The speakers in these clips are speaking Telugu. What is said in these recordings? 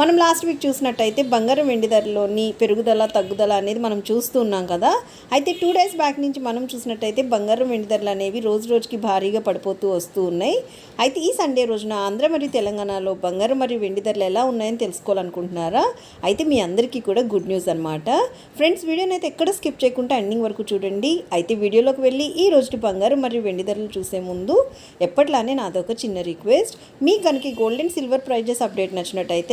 మనం లాస్ట్ వీక్ చూసినట్టయితే బంగారం వెండి ధరలోని పెరుగుదల తగ్గుదల అనేది మనం చూస్తూ ఉన్నాం కదా. అయితే టూ డేస్ బ్యాక్ నుంచి మనం చూసినట్టయితే బంగారం వెండి ధరలు అనేవి రోజు రోజుకి భారీగా పడిపోతూ వస్తూ ఉన్నాయి. అయితే ఈ సండే రోజున ఆంధ్ర మరియు తెలంగాణలో బంగారం మరియు వెండి ధరలు ఎలా ఉన్నాయని తెలుసుకోవాలనుకుంటున్నారా? అయితే మీ అందరికీ కూడా గుడ్ న్యూస్ అనమాట ఫ్రెండ్స్ వీడియోని అయితే ఎక్కడ స్కిప్ చేయకుండా ఎండింగ్ వరకు చూడండి. అయితే వీడియోలోకి వెళ్ళి ఈ రోజుకి బంగారం మరియు వెండి ధరలు చూసే ముందు ఎప్పట్లానే నాదొక చిన్న రిక్వెస్ట్ మీ కనుక golden gold and silver prices update నచ్చినట్టయితే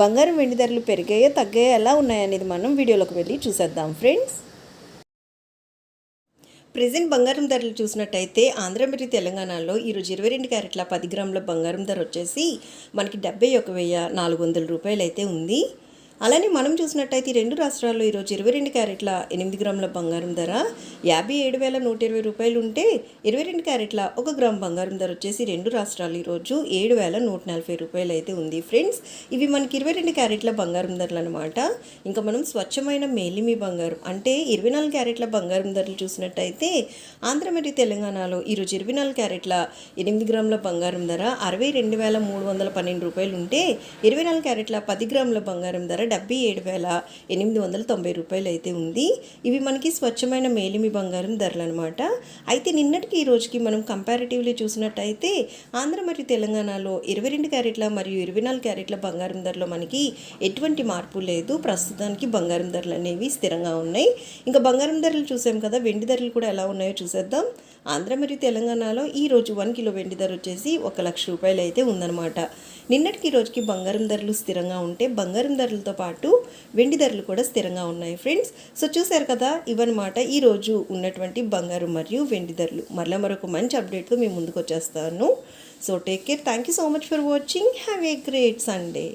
బంగారం వెండి ధరలు పెరిగాయో తగ్గాయో ఎలా ఉన్నాయనేది మనం వీడియోలోకి వెళ్ళి చూసేద్దాం ఫ్రెండ్స్. ప్రజెంట్ బంగారం ధరలు చూసినట్టయితే ఆంధ్ర మరియు తెలంగాణలో ఈరోజు ఇరవై రెండు క్యారెట్ల పది గ్రాముల బంగారం ధర వచ్చేసి మనకి డెబ్బై ఒక వెయ్యి నాలుగు వందల రూపాయలు అయితే ఉంది. అలానే మనం చూసినట్టయితే ఈ రెండు రాష్ట్రాల్లో ఈరోజు ఇరవై రెండు క్యారెట్ల ఎనిమిది గ్రాముల బంగారం ధర యాభై ఏడు వేల నూట ఇరవై రూపాయలు ఉంటే ఇరవై రెండు క్యారెట్ల ఒక గ్రామ్ బంగారం ధర వచ్చేసి రెండు రాష్ట్రాలు ఈరోజు ఏడు వేల నూట నలభై రూపాయలు అయితే ఉంది. ఫ్రెండ్స్ ఇవి మనకి ఇరవై రెండు క్యారెట్ల బంగారం ధరలు అనమాట ఇంకా మనం స్వచ్ఛమైన మేలిమి బంగారం అంటే ఇరవై నాలుగు క్యారెట్ల బంగారం ధరలు చూసినట్టయితే ఆంధ్ర మరియు తెలంగాణలో ఈరోజు ఇరవై నాలుగు క్యారెట్ల ఎనిమిది గ్రాముల బంగారం ధర అరవై రెండు వేల మూడు వందల పన్నెండు రూపాయలు ఉంటే ఇరవై నాలుగు క్యారెట్ల పది గ్రాముల బంగారం ధర డెబ్బై ఏడు వేల ఎనిమిది వందల తొంభై రూపాయలు అయితే ఉంది. ఇవి మనకి స్వచ్ఛమైన మేలిమి బంగారం ధరలు అనమాట అయితే నిన్నటికి ఈ రోజుకి మనం కంపారిటివ్లీ చూసినట్టయితే ఆంధ్ర మరియు తెలంగాణలో ఇరవై రెండు క్యారెట్ల మరియు ఇరవై నాలుగు క్యారెట్ల బంగారం ధరలో మనకి ఎటువంటి మార్పు లేదు. ప్రస్తుతానికి బంగారం ధరలు అనేవి స్థిరంగా ఉన్నాయి. ఇంకా బంగారం ధరలు చూసాం కదా వెండి ధరలు కూడా ఎలా ఉన్నాయో చూసేద్దాం. ఆంధ్ర మరియు తెలంగాణలో ఈ రోజు వన్ కిలో వెండి ధర వచ్చేసి ఒక లక్ష రూపాయలు అయితే ఉందన్నమాట. నిన్నటికి ఈ రోజుకి బంగారం ధరలు స్థిరంగా ఉంటే బంగారం ధరలతో పాటు వెండి ధరలు కూడా స్థిరంగా ఉన్నాయి ఫ్రెండ్స్. సో చూసారు కదా ఇవన్నమాట ఈరోజు ఉన్నటువంటి బంగారం మరియు వెండి ధరలు. మరలా మరొక మంచి అప్డేట్తో మేము ముందుకు వచ్చేస్తాను. So take care. Thank you so much for watching. Have a great Sunday.